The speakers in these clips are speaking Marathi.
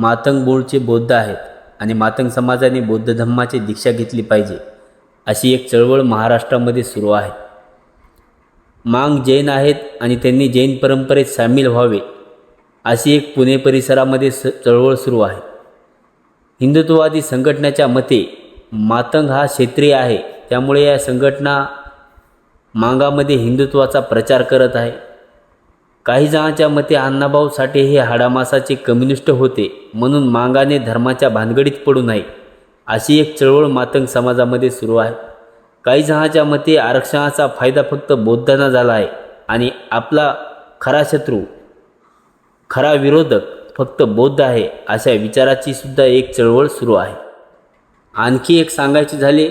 मातंग मूळचे बौद्ध आहेत आणि मातंग समाजाने बौद्ध धम्माची दीक्षा घेतली पाहिजे अशी एक चळवळ महाराष्ट्रामध्ये सुरू आहे. मांग जैन आहेत आणि त्यांनी जैन परंपरेत सामील व्हावे अशी एक पुणे परिसरामध्ये स चळवळ सुरू आहे. हिंदुत्ववादी संघटनेच्या मते मातंग हा क्षेत्रीय आहे त्यामुळे या संघटना मांगामध्ये हिंदुत्वाचा प्रचार करत आहे. काही जणांच्या मते अण्णाभाऊ साठे हे हाडामासाचे कम्युनिस्ट होते म्हणून मांगाने धर्माच्या भानगडीत पडू नये अशी एक चळवळ मातंग समाजामध्ये सुरू आहे. काही जणांच्या मते आरक्षणाचा फायदा फक्त बौद्धांना झाला आहे आणि आपला खरा शत्रू खरा विरोधक फक्त बौद्ध आहे अशा विचाराची सुद्धा एक चळवळ सुरू आहे. आणखी एक सांगायचे झाले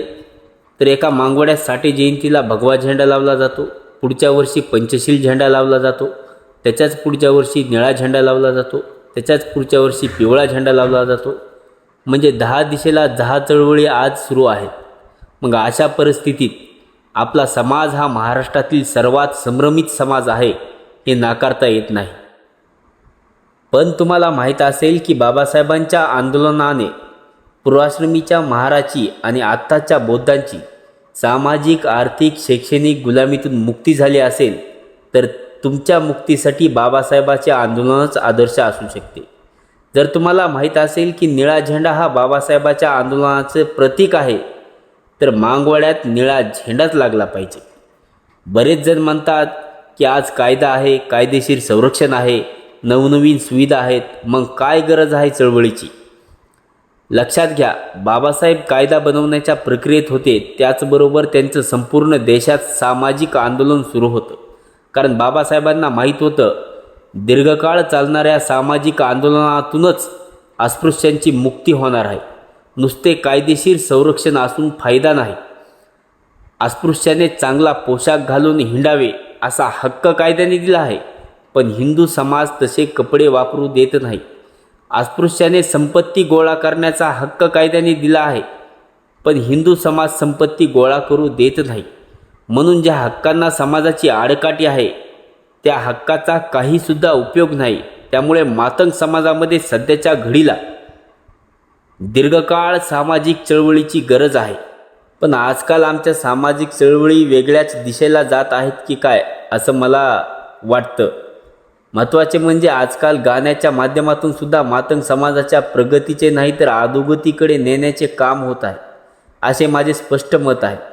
तर एका मांगवड्यात साठे जयंतीला भगवा झेंडा लावला जातो पुढच्या वर्षी पंचशील झेंडा लावला जातो. त्याच्याच पुढच्या वर्षी निळा झेंडा लावला जातो. त्याच्याच पुढच्या वर्षी पिवळा झेंडा लावला जातो. म्हणजे दहा दिशेला दहा चळवळी आज सुरू आहेत. मग अशा परिस्थितीत आपला समाज हा महाराष्ट्रातील सर्वात संभ्रमित समाज आहे हे नाकारता येत नाही. पण तुम्हाला माहीत असेल की बाबासाहेबांच्या आंदोलनाने पूर्वाश्रमीच्या महाराची आणि आत्ताच्या बौद्धांची सामाजिक आर्थिक शैक्षणिक गुलामीतून मुक्ती झाली असेल तर तुमच्या मुक्तीसाठी बाबासाहेबाचे आंदोलनच आदर्श असू शकते. जर तुम्हाला माहीत असेल की निळा झेंडा हा बाबासाहेबाच्या आंदोलनाचे प्रतीक आहे तर मांगवाड्यात निळा झेंडाच लागला पाहिजे. बरेच जण म्हणतात की आज कायदा आहे कायदेशीर संरक्षण आहे नवनवीन सुविधा आहेत मग काय गरज आहे चळवळीची? लक्षात घ्या बाबासाहेब कायदा बनवण्याच्या प्रक्रियेत होते त्याचबरोबर त्यांचं संपूर्ण देशात सामाजिक आंदोलन सुरू होतं. कारण बाबासाहेबांना माहीत होतं दीर्घकाळ चालणाऱ्या सामाजिक आंदोलनातूनच अस्पृश्यांची मुक्ती होणार आहे. नुसते कायदेशीर संरक्षण असून फायदा नाही. अस्पृश्याने चांगला पोशाख घालून हिंडावे असा हक्क कायद्याने दिला आहे. पण हिंदू समाज तसे कपडे वापरू देत नाही. अस्पृश्याने संपत्ती गोळा करण्याचा हक्क कायद्याने दिला आहे. पण हिंदू समाज संपत्ती गोळा करू देत नाही. म्हणून ज्या हक्कांना समाजाची आडकाठी आहे त्या हक्काचा काहीसुद्धा उपयोग नाही. त्यामुळे मातंग समाजामध्ये सध्याच्या घडीला दीर्घकाळ सामाजिक चळवळीची गरज आहे. पण आजकाल आमच्या सामाजिक चळवळी वेगळ्याच दिशेला जात आहेत की काय असं मला वाटतं. महत्त्वाचे म्हणजे आजकाल गाण्याच्या माध्यमातून सुद्धा मातंग समाजाच्या प्रगतीचे नाही तर अधोगतीकडे नेण्याचे काम होत आहे असे माझे स्पष्ट मत आहे.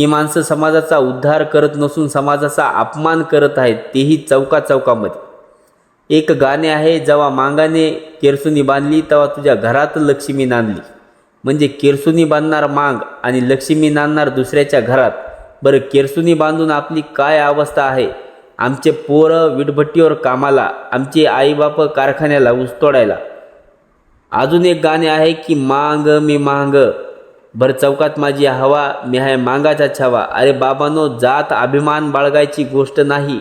ही माणसं समाजाचा उद्धार करत नसून समाजाचा अपमान करत आहेत तेही चौका चौकामध्ये एक गाणे आहे जेव्हा मांगाने केरसुनी बांधली तेव्हा तुझ्या घरात लक्ष्मी नांदली. म्हणजे केरसुनी बांधणार मांग आणि लक्ष्मी नांदणार दुसऱ्याच्या घरात. बरं केरसुनी बांधून आपली काय अवस्था आहे? आमचे पोरं विटभट्टीवर कामाला आमचे आईबाप कारखान्याला ऊस तोडायला. अजून एक गाणे आहे की मांग मी मांग. भर चौकात माझी हवा मी आहे मांगाचा छावा. अरे बाबांनो जात अभिमान बाळगायची गोष्ट नाही.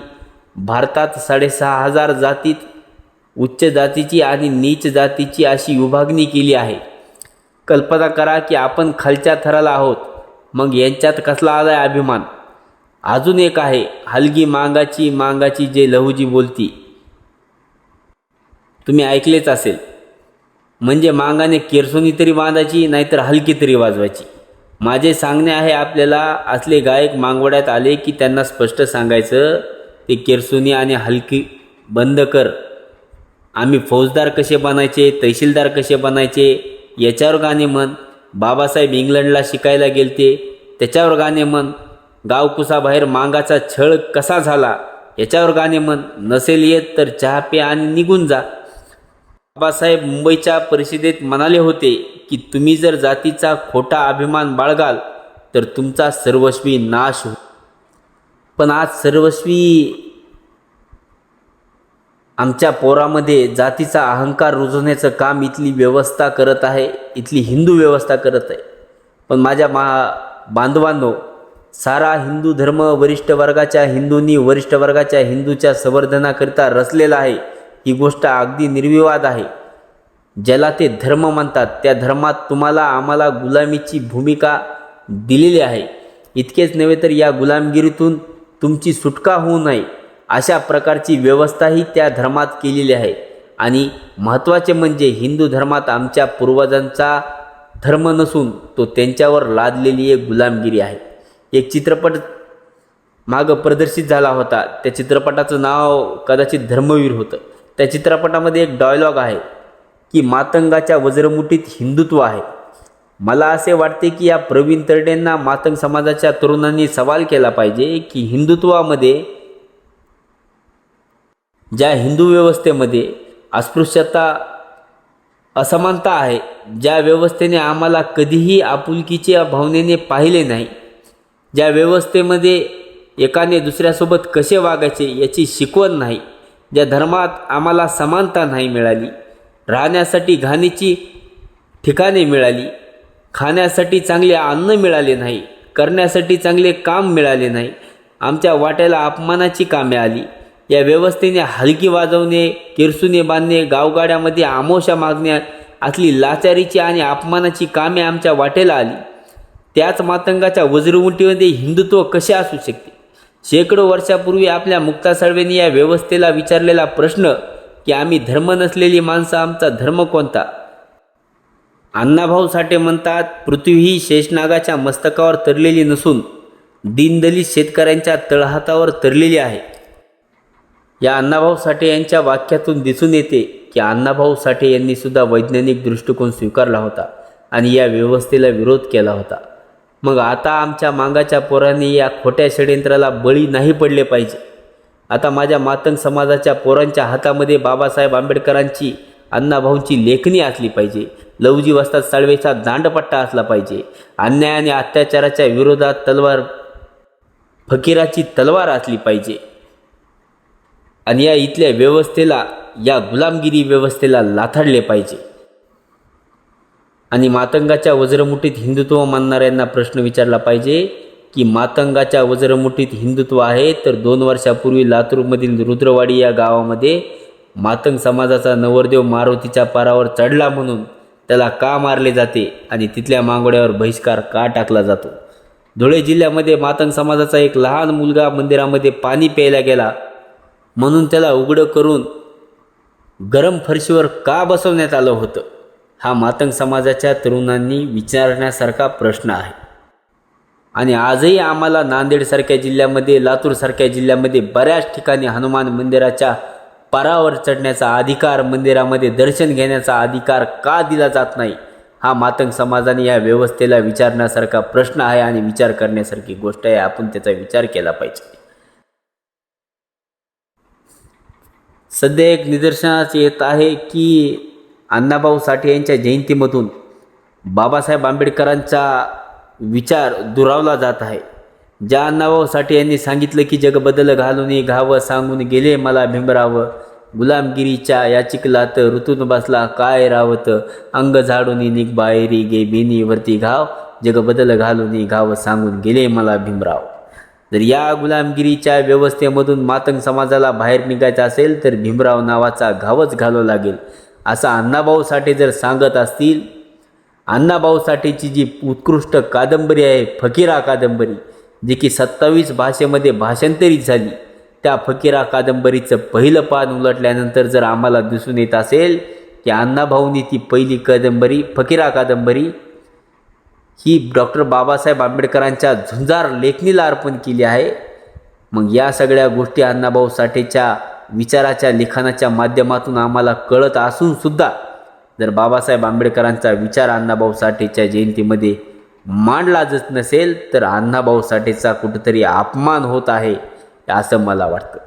भारतात साडेसहा हजार जातीत उच्च जातीची आणि नीच जातीची अशी विभागणी केली आहे. कल्पना करा की आपण खालच्या थराला आहोत. मग यांच्यात कसला आलाय अभिमान? अजून एक आहे हलगी मांगाची मांगाची जे लहूजी बोलती. तुम्ही ऐकलेच असेल. म्हणजे मांगाने केरसोनी तरी बांधायची नाहीतर हलकी तरी वाजवायची. माझे सांगणे आहे आपल्याला असले गायक मांगवड्यात आले की त्यांना स्पष्ट सांगायचं ते केरसोनी आणि हलकी बंद कर. आम्ही फौजदार कसे बनायचे तहसीलदार कसे बनायचे याच्यावर गाणे म्हण. बाबासाहेब इंग्लंडला शिकायला गेलते त्याच्यावर गाणे म्हण. गावकुसाबाहेर मांगाचा छळ कसा झाला याच्यावर गाणे म्हण. नसेल येत तर चहा पे आणि निघून जा. बाबासाहेब मुंबईच्या परिषदेत म्हणाले होते की तुम्ही जर जातीचा खोटा अभिमान बाळगाल तर तुमचा सर्वस्वी नाश हो पण आज सर्वस्वी आमच्या पोरामध्ये जातीचा अहंकार रुजवण्याचं काम इथली व्यवस्था करत आहे इथली हिंदू व्यवस्था करत आहे. पण माझ्या मा बांधवांनो सारा हिंदू धर्म वरिष्ठ वर्गाच्या हिंदूंनी वरिष्ठ वर्गाच्या हिंदूच्या संवर्धनाकरिता रचलेला आहे. ही गोष्ट अगदी निर्विवाद आहे. ज्याला ते धर्म म्हणतात त्या धर्मात तुम्हाला आम्हाला गुलामीची भूमिका दिलेली आहे. इतकेच नव्हे तर या गुलामगिरीतून तुमची सुटका होऊ नये अशा प्रकारची व्यवस्थाही त्या धर्मात केलेली आहे. आणि महत्त्वाचे म्हणजे हिंदू धर्मात आमच्या पूर्वजांचा धर्म नसून तो त्यांच्यावर लादलेली एक गुलामगिरी आहे. एक चित्रपट मागं प्रदर्शित झाला होता. त्या चित्रपटाचं नाव कदाचित धर्मवीर होतं. त्या चित्रपटामध्ये एक डायलॉग आहे. की मातंगाच्या वज्रमुठीत हिंदुत्व आहे. मला असे वाटते की या प्रवीण तरडेंना मातंग समाजाच्या तरुणांनी सवाल केला पाहिजे की हिंदुत्वामध्ये ज्या हिंदू व्यवस्थेमध्ये अस्पृश्यता असमानता आहे ज्या व्यवस्थेने आम्हाला कधीही आपुलकीच्या भावनेने पाहिले नाही ज्या व्यवस्थेमध्ये एकाने दुसऱ्यासोबत कसे वागायचे याची शिकवण नाही ज्या धर्मात आम्हाला समानता नाही मिळाली राहण्यासाठी घाणीची ठिकाणे मिळाली. खाण्यासाठी चांगले अन्न मिळाले नाही. करण्यासाठी चांगले काम मिळाले नाही. आमच्या वाट्याला अपमानाची कामे आली. या व्यवस्थेने हलकी वाजवणे किरसुने बांधणे गावगाड्यामध्ये आमोशा मागणे असली लाचारीची आणि अपमानाची कामे आमच्या वाटेला आली. त्याच मातंगाच्या वज्रमुठीमध्ये हिंदुत्व कसे असू शकते? शेकडो वर्षापूर्वी आपल्या मुक्ता साळवेंनी या व्यवस्थेला विचारलेला प्रश्न की आम्ही धर्म नसलेली माणसं आमचा धर्म कोणता? अण्णाभाऊ साठे म्हणतात पृथ्वी ही शेषनागाच्या मस्तकावर तरलेली नसून दीनदलित शेतकऱ्यांच्या तळहातावर तरलेली आहे. या अण्णाभाऊ साठे यांच्या वाक्यातून दिसून येते की अण्णाभाऊ साठे यांनी सुद्धा वैज्ञानिक दृष्टिकोन स्वीकारला होता आणि या व्यवस्थेला विरोध केला होता. मग आता आमच्या मांगाच्या पोरांनी या खोट्या षडयंत्राला बळी नाही पडले पाहिजे. आता माझ्या मातंग समाजाच्या पोरांच्या हातामध्ये बाबासाहेब आंबेडकरांची अण्णाभाऊंची लेखणी असली पाहिजे. लवजी वस्तात साळवेचा दांडपट्टा असला पाहिजे. अन्याय आणि अत्याचाराच्या विरोधात तलवार फकीराची तलवार असली पाहिजे. आणि या इथल्या व्यवस्थेला या गुलामगिरी व्यवस्थेला लाथाडले पाहिजे. आणि मातंगाच्या वज्रमुठीत हिंदुत्व मानणाऱ्यांना प्रश्न विचारला पाहिजे. की मातंगाच्या वज्रमुठीत हिंदुत्व आहे तर दोन वर्षापूर्वी लातूरमधील रुद्रवाडी या गावामध्ये मातंग समाजाचा नवरदेव मारुतीच्या पारावर चढला म्हणून त्याला का मारले जाते आणि तिथल्या मांगोड्यावर बहिष्कार का टाकला जातो? धुळे जिल्ह्यामध्ये मातंग समाजाचा एक लहान मुलगा मंदिरामध्ये पाणी प्यायला गेला म्हणून त्याला उघडं करून गरम फरशीवर का बसवण्यात आलं होतं? हा मातंग समाजाच्या तरुणांनी विचारण्यासारखा प्रश्न आहे. आणि आजही आम्हाला नांदेडसारख्या जिल्ह्यामध्ये लातूरसारख्या जिल्ह्यामध्ये बऱ्याच ठिकाणी हनुमान मंदिराच्या पारावर चढण्याचा अधिकार मंदिरामध्ये दर्शन घेण्याचा अधिकार का दिला जात नाही? हा मातंग समाजाने या व्यवस्थेला विचारण्यासारखा प्रश्न आहे आणि विचार करण्यासारखी गोष्ट आहे. आपण त्याचा विचार केला पाहिजे. सध्या एक निदर्शनास येत आहे की अण्णाभाऊ साठे यांच्या जयंतीमधून बाबासाहेब आंबेडकरांचा विचार दुरावला जात आहे. ज्या अण्णाभाऊ साठे यांनी सांगितलं की जग बदल घालून घावं सांगून गेले मला भिंबरावं गुलामगिरीच्या या चिखलात ऋतून बसला काय रावत? अंग झाडून निघ बाहेरी गे बेनीवरती घाव. जग बदल घालून घावं सांगून गेले मला भीमराव जर या गुलामगिरीच्या व्यवस्थेमधून मातंग समाजाला बाहेर निघायचं असेल तर भीमराव नावाचा घावच घालावं लागेल. असं अण्णाभाऊ साठे जर सांगत असतील अण्णाभाऊ साठेची जी उत्कृष्ट कादंबरी आहे फकीरा कादंबरी जी की सत्तावीस भाषेमध्ये भाषांतरित झाली त्या फकीरा कादंबरीचं पहिलं पान उलटल्यानंतर जर आम्हाला दिसून येत असेल की अण्णाभाऊंनी ती पहिली कादंबरी फकीरा कादंबरी ही डॉक्टर बाबासाहेब आंबेडकरांच्या झुंजार लेखणीला अर्पण केली आहे मग या सगळ्या गोष्टी अण्णाभाऊ साठेच्या विचाराच्या लिखाणाच्या माध्यमातून आम्हाला कळत असूनसुद्धा जर बाबासाहेब आंबेडकरांचा विचार अण्णाभाऊ साठेच्या जयंतीमध्ये मांडलाच नसेल तर अण्णाभाऊ साठेचा कुठंतरी अपमान होत आहे असं मला वाटतं.